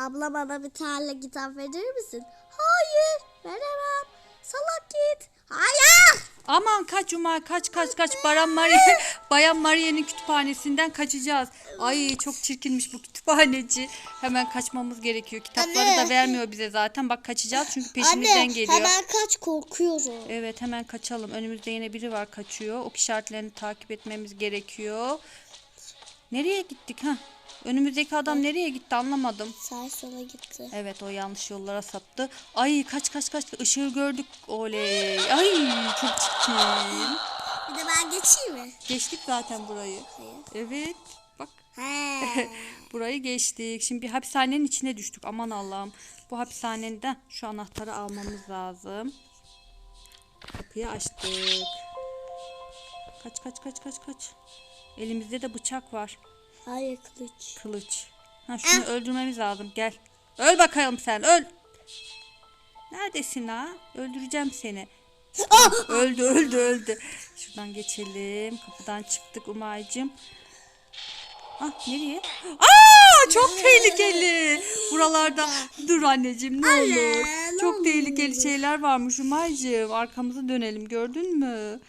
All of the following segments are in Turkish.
Abla bana bir tane kitap verir misin? Hayır veremem. Salak git. Hayır. Aman kaç Umay kaç kaç kaç Bayan Maria Bayan Maria'nın kütüphanesinden kaçacağız. Ay çok çirkinmiş bu kütüphaneci. Hemen kaçmamız gerekiyor. Kitapları Anne. da vermiyor bize zaten. Bak kaçacağız çünkü peşimizden Anne geliyor. hemen kaç korkuyorum. Evet hemen kaçalım. Önümüzde yine biri var kaçıyor. Ok işaretlerini takip etmemiz gerekiyor. Nereye gittik ha? Önümüzdeki adam nereye gitti anlamadım. Sağ sola gitti. Evet o yanlış yollara saptı. Ay kaç kaç kaç ışığı gördük. Oley. Ay çok çirkin. Bir de ben geçeyim mi? Geçtik zaten burayı. Hayır. Evet. Bak burayı geçtik. Şimdi bir hapishanenin içine düştük. Aman Allah'ım. Bu hapishaneden şu anahtarı almamız lazım. Kapıyı açtık. Kaç kaç kaç kaç kaç. Elimizde de bıçak var. Hayır kılıç. Kılıç. Ha şunu öldürmemiz lazım. Gel. Öl bakalım sen. Öl. Neredesin ha? Öldüreceğim seni. öldü öldü öldü. Şuradan geçelim. Kapıdan çıktık Umay'cığım. Ah nereye? Aa çok tehlikeli. Buralarda dur anneciğim ne olur. Çok tehlikeli şeyler varmış Umay'cığım. Arkamızı dönelim gördün mü?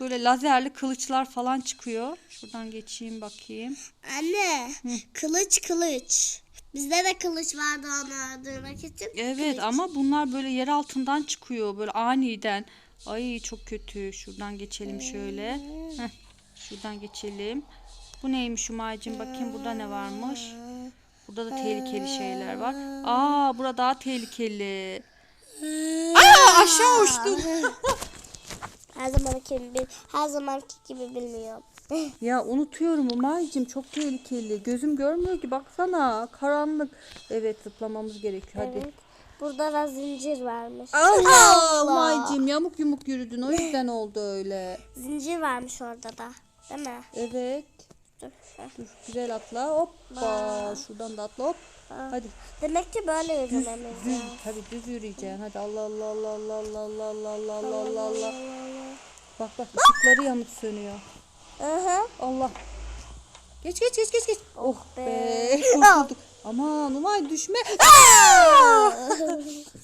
Böyle lazerli kılıçlar falan çıkıyor. Şuradan geçeyim bakayım. Anne kılıç kılıç. Bizde de kılıç vardı onu öldürmek için. Evet ama bunlar böyle yer altından çıkıyor böyle aniden. Ay çok kötü. Şuradan geçelim şöyle. Heh, şuradan geçelim. Bu neymiş Umay'cığım bakayım burada ne varmış. Burada da tehlikeli şeyler var. Aa burada daha tehlikeli. Aa aşağı uçtum. Her zamanki gibi, her zamanki gibi bilmiyorum. Ya unutuyorum Umay'cığım çok tehlikeli. Gözüm görmüyor ki baksana karanlık. Evet zıplamamız gerekiyor hadi. Evet. Burada da zincir varmış. Allah Umay'cığım yamuk yumuk yürüdün o yüzden oldu öyle. Zincir varmış orada da. Değil mi? Evet. Dur. Dur güzel atla. Hoppa. Şuradan da atla hop. Hadi. Demek ki böyle Düz, yürümemiz düz, lazım. tabii düz yürüyeceksin. Hadi Allah Allah Allah Allah Allah Allah Allah Allah Allah Allah Allah. Bak bak ışıkları yanıp sönüyor. Aha. Allah. Geç geç geç geç geç. Oh be. Kurtulduk. Aman Umay düşme.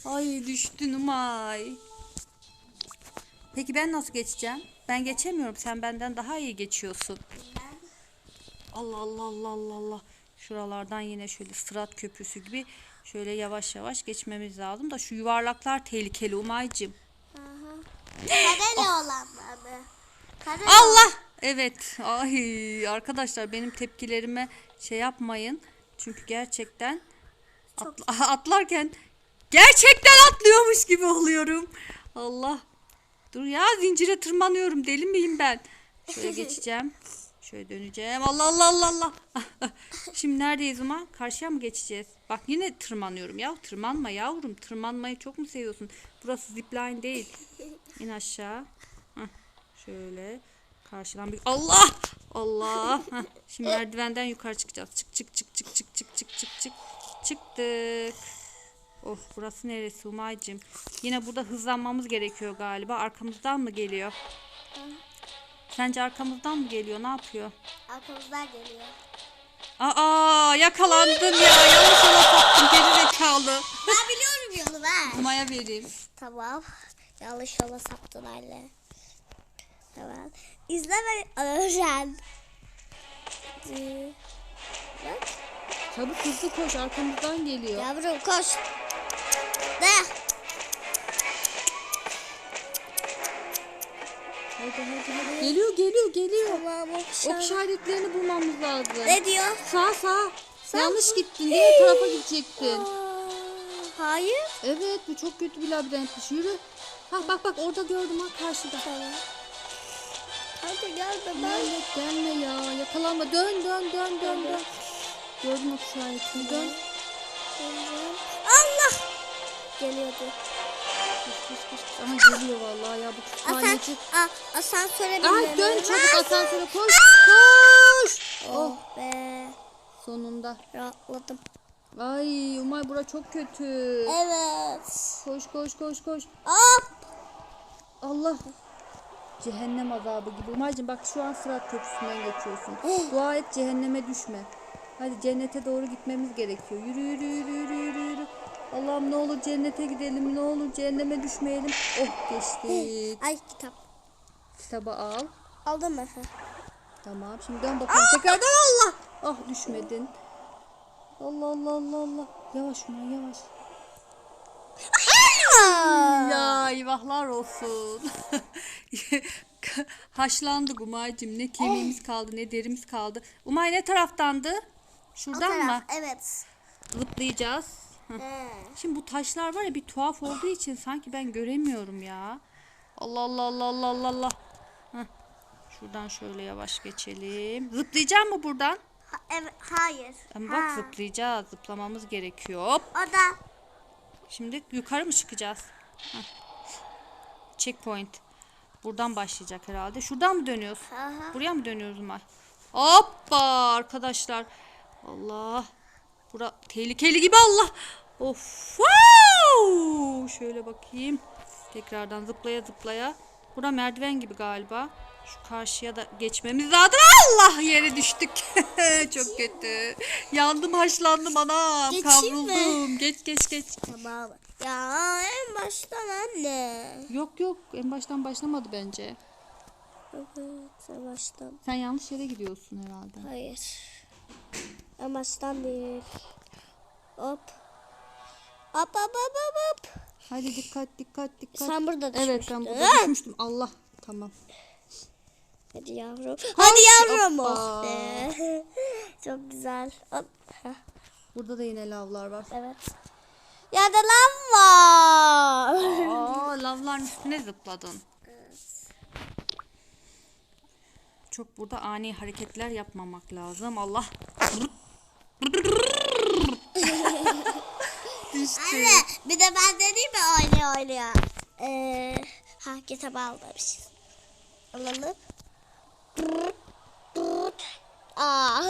Ay düştün Umay. Peki ben nasıl geçeceğim? Ben geçemiyorum. Sen benden daha iyi geçiyorsun. Allah Allah Allah Allah Allah. Şuralardan yine şöyle sırat köprüsü gibi şöyle yavaş yavaş geçmemiz lazım da şu yuvarlaklar tehlikeli Umay'cığım. Kareli olanları. Kareli Allah! Evet. Ay arkadaşlar benim tepkilerime şey yapmayın. Çünkü gerçekten atla- atlarken gerçekten atlıyormuş gibi oluyorum. Allah. Dur ya zincire tırmanıyorum. Deli miyim ben? Şöyle geçeceğim. Şöyle döneceğim. Allah Allah Allah Allah. Şimdi neredeyiz Uma? Karşıya mı geçeceğiz? Bak yine tırmanıyorum ya. Tırmanma yavrum. Tırmanmayı çok mu seviyorsun? Burası zipline değil. İn aşağı. Şöyle karşıdan bir Allah Allah. Şimdi merdivenden yukarı çıkacağız. Çık çık çık çık çık çık çık çık çık. Çıktık. Oh burası neresi Umay'cığım? Yine burada hızlanmamız gerekiyor galiba. Arkamızdan mı geliyor? Sence arkamızdan mı geliyor? Ne yapıyor? Arkamızdan geliyor. Aa yakalandın ya. Yanlış yola saptın geri zekalı. Ben biliyorum yolu ben. Uma'ya vereyim. Tamam. Yanlış yola saptın anne. Tamam. İzle ve öğren. Bak. Çabuk hızlı koş arkamızdan geliyor. Yavrum koş. Geliyor geliyor geliyor. Tamam Ok işaretlerini bulmamız lazım. Ne diyor? Sağ sağ. Sağ Yanlış mı? gittin. Diğer tarafa gidecektin. Aa, Hayır. Evet bu çok kötü bir labirentmiş. Yürü. Ha bak bak orada gördüm ha karşıda. Tamam. Hadi gel bebek. Gelme gelme ya. Yakalanma. Dön dön dön dön dön. Gördüm ok işaretini. Dön. Allah. Geliyordu. Koş koş koş. koş. Aha geliyor vallahi ya bu Asan, kütüphaneci. a, asansöre Ay binelim. dön çabuk Asan- asansöre koş. Koş. Oh Oh be. sonunda. Rahatladım. Ay Umay bura çok kötü. Evet. Koş koş koş koş. Hop. Allah. Cehennem azabı gibi. Umaycığım bak şu an sırat köprüsünden geçiyorsun. Dua et cehenneme düşme. Hadi cennete doğru gitmemiz gerekiyor. Yürü yürü yürü yürü yürü yürü. Allah'ım ne olur cennete gidelim. Ne olur cehenneme düşmeyelim. Oh geçtik. Ay kitap. Kitabı al. Aldın mı? Tamam şimdi dön bakalım. Tekrardan Allah. Ah düşmedin. Allah Allah Allah Allah. Yavaş Umay yavaş. Ya eyvahlar olsun. Haşlandık Umay'cığım. Ne kemiğimiz kaldı ne derimiz kaldı. Umay ne taraftandı? Şuradan mı? Evet. Zıplayacağız. Şimdi bu taşlar var ya bir tuhaf olduğu için sanki ben göremiyorum ya. Allah Allah Allah Allah Allah Allah. Heh. Şuradan şöyle yavaş geçelim. Zıplayacağım mı buradan? Ha, evet. Hayır. Ama bak Ha. zıplayacağız. Zıplamamız gerekiyor. Hop. O da. Şimdi yukarı mı çıkacağız? Heh. Checkpoint. Buradan başlayacak herhalde. Şuradan mı dönüyoruz? Aha. Buraya mı dönüyoruz Umay? Hoppa arkadaşlar. Allah. Bura tehlikeli gibi Allah. Of. Wow! Şöyle bakayım. Tekrardan zıplaya zıplaya. Bura merdiven gibi galiba. Şu karşıya da geçmemiz lazım. Allah yere düştük. Çok kötü. Yandım haşlandım anam. Geçeyim mi? Kavruldum. Geç geç geç. Tamam. Ya en baştan anne. Yok yok en baştan başlamadı bence. Evet en baştan. Sen yanlış yere gidiyorsun herhalde. Hayır. Baştan değil. Hop. Hop hop hop hop hop. Hadi dikkat dikkat dikkat. Sen burada Evet ben düşmüştün. burada düşmüştüm. Allah tamam. Hadi yavrum. Hadi yavrum. hoppa. Oh be. Çok güzel. Hop. Burada da yine lavlar var. Evet. Ya da lan var. Aa lavların üstüne zıpladın. Çok burada ani hareketler yapmamak lazım. Allah. Düştü. Anne bir de ben dedim mi oynuyor oynuyor. Ee, ha kitabı almamışız. Alalım. Aa.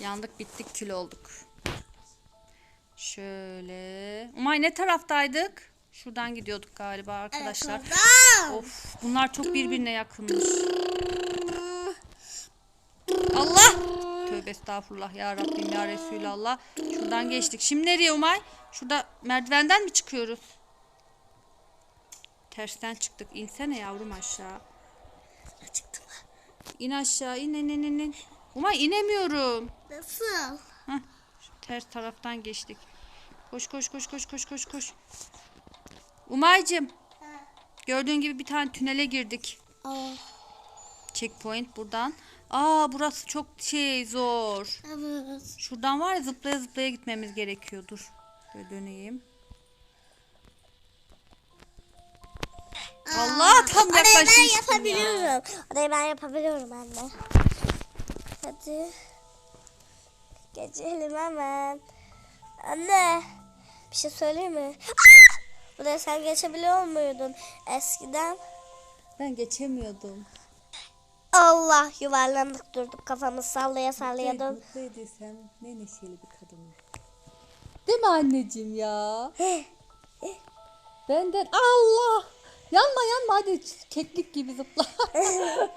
Yandık bittik kül olduk. Şöyle. Umay ne taraftaydık? Şuradan gidiyorduk galiba arkadaşlar. Arkadaşlar. Of bunlar çok birbirine yakınmış. Allah! Tövbe estağfurullah ya Rabbim ya Resulallah. Şuradan geçtik. Şimdi nereye Umay? Şurada merdivenden mi çıkıyoruz? Tersten çıktık. İnsene yavrum aşağı. Çıktım. İn aşağı. in in in in. Umay inemiyorum. Nasıl? Heh, şu ters taraftan geçtik. Koş koş koş koş koş koş koş. Umay'cım gördüğün gibi bir tane tünele girdik. Aa, Checkpoint buradan. Aa burası çok şey zor. evet. Şuradan var ya zıplaya zıplaya gitmemiz gerekiyor. Dur. Şöyle döneyim. Allah tam Orayı ben yaklaşmıştım ya. yapabiliyorum. Orayı ben yapabiliyorum anne. Hadi. Geçelim hemen. Anne. Bir şey söyleyeyim mi? Aa! Buraya sen geçebiliyor muydun eskiden? Ben geçemiyordum. Allah yuvarlandık durduk kafamız sallaya sallaya dön. Mutlu ediysem ne neşeli bir kadın. Değil mi anneciğim ya? Benden Allah. Yanma yanma hadi keklik gibi zıpla.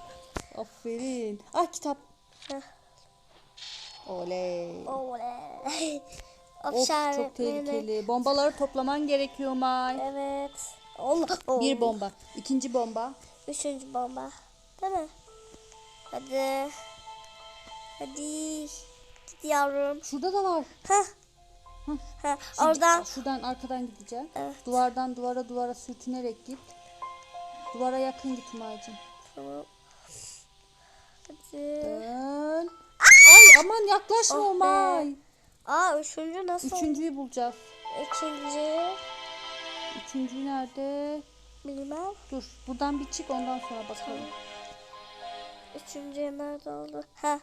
Aferin. Ah kitap. Oley. Oley. Of, çok tehlikeli. Bombaları toplaman gerekiyor May. Evet. Allah. Bir bomba. ikinci bomba. Üçüncü bomba. Değil mi? Hadi. Hadi. Git yavrum. Şurada da var. Ha, Şimdi oradan. Şuradan arkadan gideceğim. Evet. Duvardan duvara duvara sürtünerek git. Duvara yakın git May'cığım. Tamam. Hadi. Dön. Ay aman yaklaşma Oh be. May. Aa üçüncü nasıl? Üçüncüyü bulacağız. İkinci. Üçüncü nerede? Bilmem. Dur buradan bir çık ondan sonra bakalım. Üçüncü nerede oldu? Ha.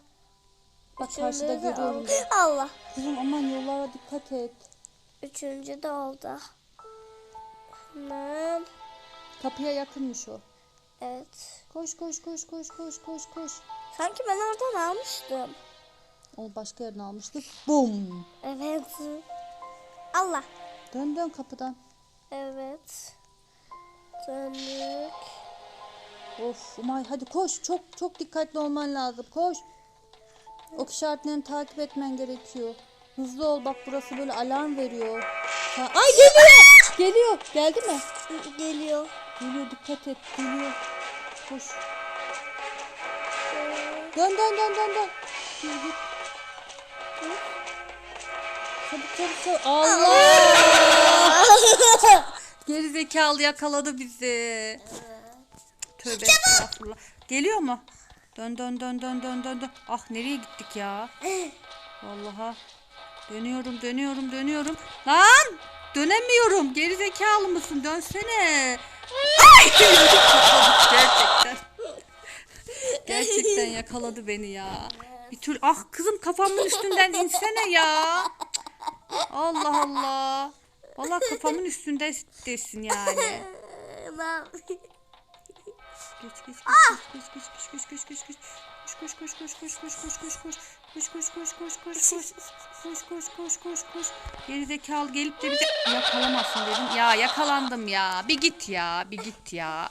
Bak Üçüncü karşıda görüyorum. Allah. Kızım aman yollara dikkat et. Üçüncü de oldu. Hemen. Kapıya yakınmış o. Evet. Koş koş koş koş koş koş koş. Sanki ben oradan almıştım. Onu başka yerine almıştık. Bum. Evet. Allah. Dön dön kapıdan. Evet. Döndük. Of Umay hadi koş. Çok çok dikkatli olman lazım. Koş. Ok işaretlerini takip etmen gerekiyor. Hızlı ol bak burası böyle alarm veriyor. Ha- Ay geliyor. geliyor. Geldi mi? Geliyor. Geliyor dikkat et. Geliyor. Koş. Dön dön dön dön dön. Çabuk çabuk çabuk. Allah! Geri zekalı yakaladı bizi. Tövbe estağfurullah. Geliyor mu? Dön dön dön dön dön dön dön. Ah nereye gittik ya? Vallahi. Dönüyorum dönüyorum dönüyorum. Lan! Dönemiyorum. Geri zekalı mısın? Dönsene. Ay! Gerçekten. Gerçekten yakaladı beni ya. Bir tür ah kızım kafamın üstünden insene ya. Allah Allah. Vallahi kafamın üstündesin yani. Geç geç geç geç geç geç geç geç geç koş koş koş koş koş koş koş koş koş koş koş koş koş koş koş koş koş koş koş geri zekalı gelip de bizi yakalamazsın dedim ya yakalandım ya bir git ya bir git ya